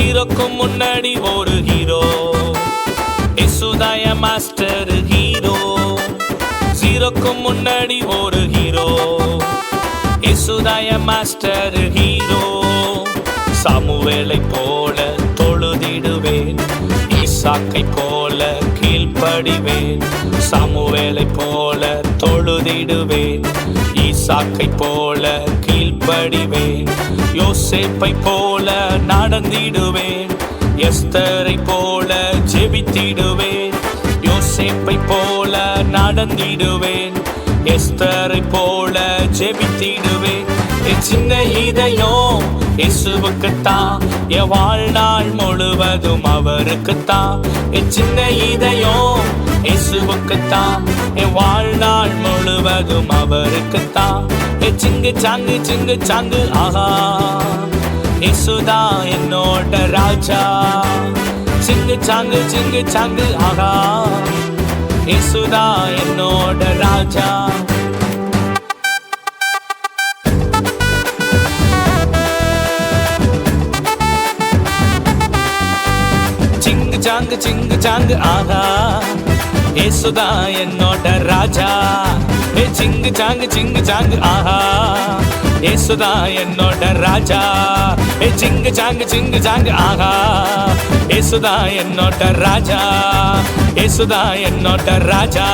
ஹீரோக்கும் முன்னாடி ஒரு ஹீரோ. இசுதாய மாஸ்டர் ஹீரோ ஜீரோக்கும் முன்னாடி ஒரு ஹீரோ. இசுதாய மாஸ்டர் ஹீரோ சமுவேலை போல தொழுதிடுவேன். ஈசாக்கை போல கீழ்ப்படிவேன். சமுவேலை போல தொழுதிடுவேன். ஈசாக்கை போல கீழ்ப்படிவேன். யோசேப்பை போல நடந்திடுவேன். எஸ்தரை போல ஜெபித்திடுவேன். யோசேப்பை போல நடந்திடுவேன். எஸ்தரை போல ஜெபித்திடுவேன். என் சின்ன இதயம் இயேசுவுக்குத்தான். என் வாழ்நாள் முழுவதும் அவருக்குத்தான். என் சின்ன இதயம் இயேசுவுக்குத்தான். என் வாழ்நாள் முழுவதும் அவருக்குத்தான். சிங்கு சாங்கு சிங்கு சாங்கு ஆஹா. இசுதா என்னோட ராஜா. Sing song sing song. ஆஹா. இசுதா என்னோட ராஜா. Sing song sing song. ஆஹா. இயேசுதா என்னோட ராஜா. ஏ சிங்கு சாங்கு சிங்கு சாங்கு ஆஹா. இயேசுதா என்னோட ராஜா. ஏ சிங்கு சாங்கு சிங்கு சாங்கு ஆஹா. இயேசுதா என்னோட ராஜா. இயேசுதா என்னோட ராஜா.